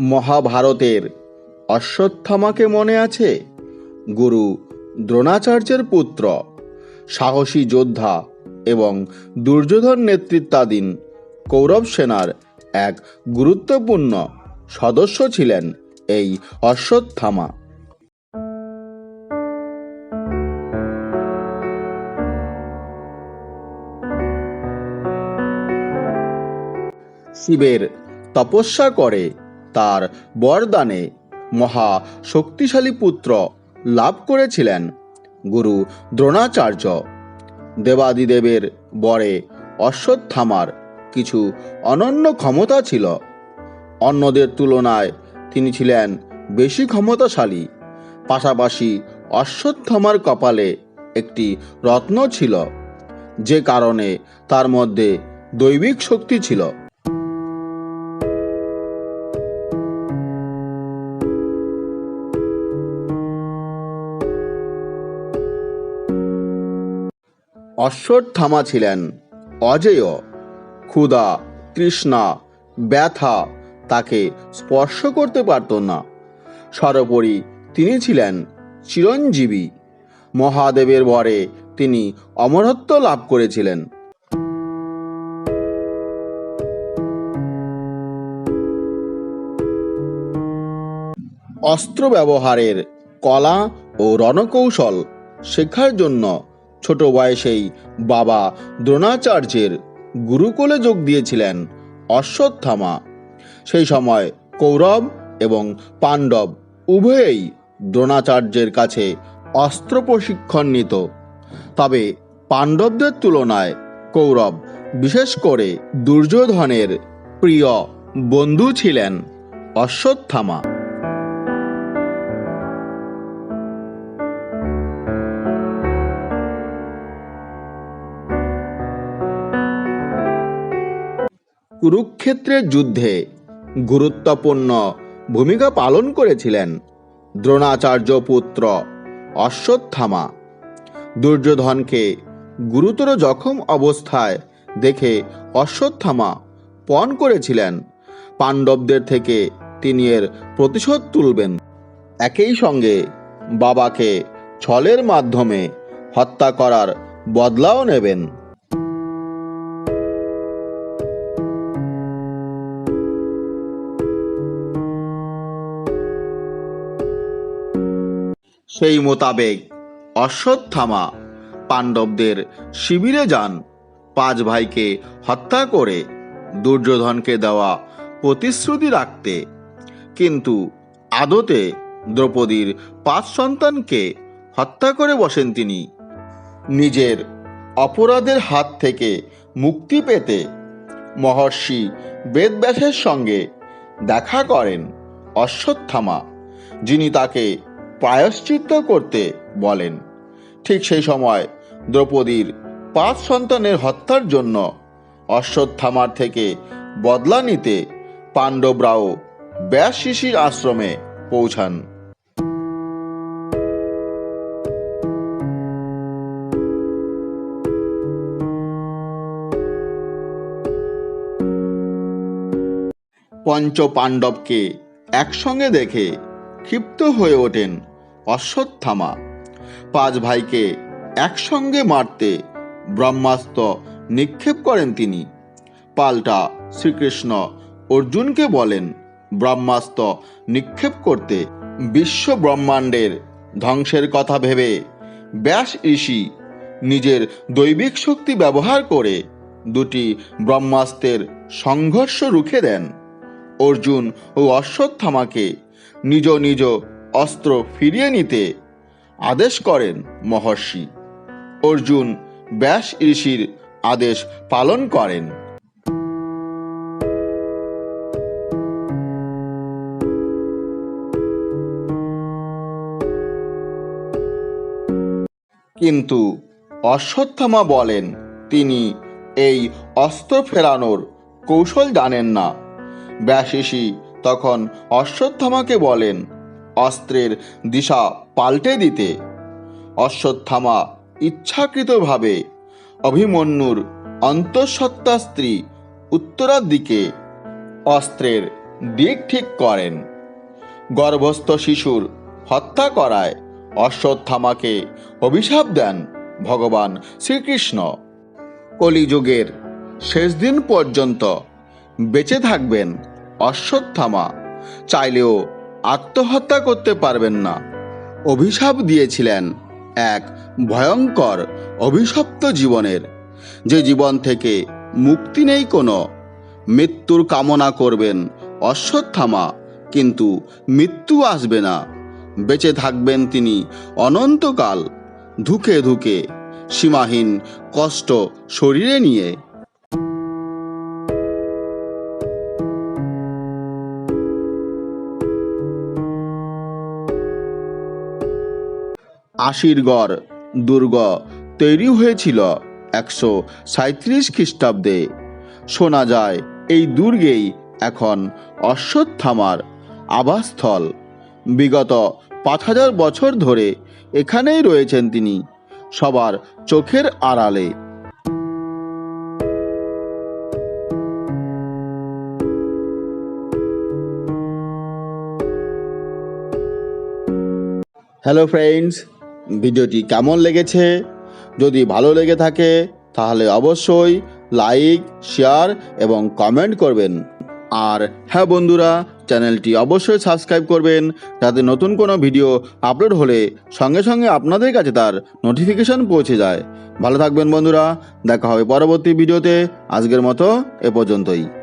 মহাভারতের অশ্বত্থামাকে মনে আছে? গুরু দ্রোণাচার্যের পুত্র, সাহসী যোদ্ধা এবং দুর্যোধন নেতৃত্বাধীন কৌরব সেনার এক গুরুত্বপূর্ণ সদস্য ছিলেন এই অশ্বত্থামা। শিবের তপস্যা করে তার বরদানে মহা শক্তিশালী পুত্র লাভ করেছিলেন গুরু দ্রোণাচার্য। দেবাদিদেবের বরে অশ্বত্থামার কিছু অনন্য ক্ষমতা ছিল। অন্যদের তুলনায় তিনি ছিলেন বেশি ক্ষমতাশালী। পাশাপাশি অশ্বত্থামার কপালে একটি রত্ন ছিল, যে কারণে তার মধ্যে দৈবিক শক্তি ছিল। অশ্বত্থামা ছিলেন। অজেয়, ক্ষুধা, তৃষ্ণা, ব্যথা তাকে স্পর্শ করতে পারত না। সর্বোপরি তিনি ছিলেন চিরঞ্জীবী। মহাদেবের বরে তিনি অমরত্ব লাভ করেছিলেন। অস্ত্র ব্যবহারের কলা ও রণকৌশল শেখার জন্য ছোট বয়সেই বাবা দ্রোণাচার্যের গুরুকুলে যোগ দিয়েছিলেন অশ্বত্থামা। সেই সময় কৌরব এবং পাণ্ডব উভয়েই দ্রোণাচার্যের কাছে অস্ত্র প্রশিক্ষণ নিত। তবে পাণ্ডবদের তুলনায় কৌরব বিশেষ করে দুর্যোধনের প্রিয় বন্ধু ছিলেন অশ্বত্থামা। কুরুক্ষেত্রের যুদ্ধে গুরুত্বপূর্ণ ভূমিকা পালন করেছিলেন দ্রোণাচার্য পুত্র অশ্বত্থামা। দুর্যোধনকে গুরুতর জখম অবস্থায় দেখে অশ্বত্থামা পণ করেছিলেন। পাণ্ডবদের থেকে তিনি এর প্রতিশোধ তুলবেন। একই সঙ্গে বাবাকে ছলের মাধ্যমে হত্যা করার বদলাও নেবেন। সেই মোতাবেক অশ্বত্থামা পাণ্ডবদের শিবিরে যান। পাঁচ ভাইকে হত্যা করে দুর্যোধনকে দেওয়া প্রতিশ্রুতি রাখতে। কিন্তু আদতে দ্রৌপদীর পাঁচ সন্তানকে হত্যা করে বসেন তিনি। নিজের অপরাধের হাত থেকে মুক্তি পেতে মহর্ষি বেদব্যাসের সঙ্গে দেখা করেন অশ্বত্থামা, যিনি তাকে প্রায়শ্চিত্ত করতে বলেন। ঠিক সেই সময় দ্রৌপদীর পাঁচ সন্তানের হত্যার জন্য অশ্বত্থামার থেকে বদলা নিতে পাণ্ডবরাও ব্যাস শিশির আশ্রমে পৌঁছান। পঞ্চ পাণ্ডবকে একসঙ্গে দেখে ক্ষিপ্ত হয়ে ওঠেন। অশ্বত্থামা। পাঁচ ভাইকে একসঙ্গে মারতে ব্রহ্মাস্ত্র নিক্ষেপ করেন তিনি। পাল্টা শ্রীকৃষ্ণ অর্জুনকে বলেন, ব্রহ্মাস্ত্র নিক্ষেপ করতে বিশ্ব ব্রহ্মাণ্ডের ধ্বংসের কথা ভেবে ব্যাস ঋষি নিজের দৈবিক শক্তি ব্যবহার করে দুটি ব্রহ্মাস্ত্রের সংঘর্ষ রুখে দেন। অর্জুন ও অশ্বত্থামাকে নিজ নিজ অস্ত্র ফিরিয়ে নিতে আদেশ করেন মহর্ষি। অর্জুন ব্যাস ঋষির আদেশ পালন করেন। কিন্তু অশ্বত্থামা বলেন, তিনি এই অস্ত্র ফেরানোর কৌশল জানেন না। ব্যাসিসি তখন অশ্বত্থামাকে বলেন অস্ত্রের দিশা পাল্টে দিতে। অশ্বত্থামা ইচ্ছাকৃতভাবে অভিমন্যুর অন্তঃসত্ত্বা স্ত্রী উত্তরার দিকে অস্ত্রের দিক ঠিক করেন। গর্ভস্থ শিশুর হত্যা করায় অশ্বত্থামাকে অভিশাপ দেন ভগবান শ্রীকৃষ্ণ। কলিযুগের শেষ দিন পর্যন্ত বেঁচে থাকবেন অশ্বত্থামা। চাইলেও আত্মহত্যা করতে পারবেন না। অভিশাপ দিয়েছিলেন এক ভয়ঙ্কর অভিশপ্ত জীবনের। যে জীবন থেকে মুক্তি নেই কোনো। মৃত্যুর কামনা করবেন অশ্বত্থামা, কিন্তু মৃত্যু আসবে না। বেঁচে থাকবেন তিনি অনন্তকাল ধুকে ধুকে। সীমাহীন কষ্ট শরীরে নিয়ে আশিরগড় দুর্গ তৈরি হয়েছিল একশো সাঁত্রিশ খ্রিস্টাব্দে। শোনা যায়, এই দুর্গেই এখন অশ্বত্থামার আবাসস্থল। বিগত পাঁচ হাজার বছর ধরে এখানেই রয়েছেন তিনি, সবার চোখের আড়ালে। হ্যালো ফ্রেন্ডস ভিডিওটি কেমন লেগেছে? যদি ভালো লেগে থাকে, তাহলে অবশ্যই লাইক, শেয়ার এবং কমেন্ট করবেন। আর হ্যাঁ বন্ধুরা, চ্যানেলটি অবশ্যই সাবস্ক্রাইব করবেন যাতে নতুন কোনো ভিডিও আপলোড হলে সঙ্গে সঙ্গে আপনাদের কাছে তার নোটিফিকেশন পৌঁছে যায়। ভালো থাকবেন বন্ধুরা, দেখা হবে পরবর্তী ভিডিওতে। আজকের মতো এ পর্যন্তই।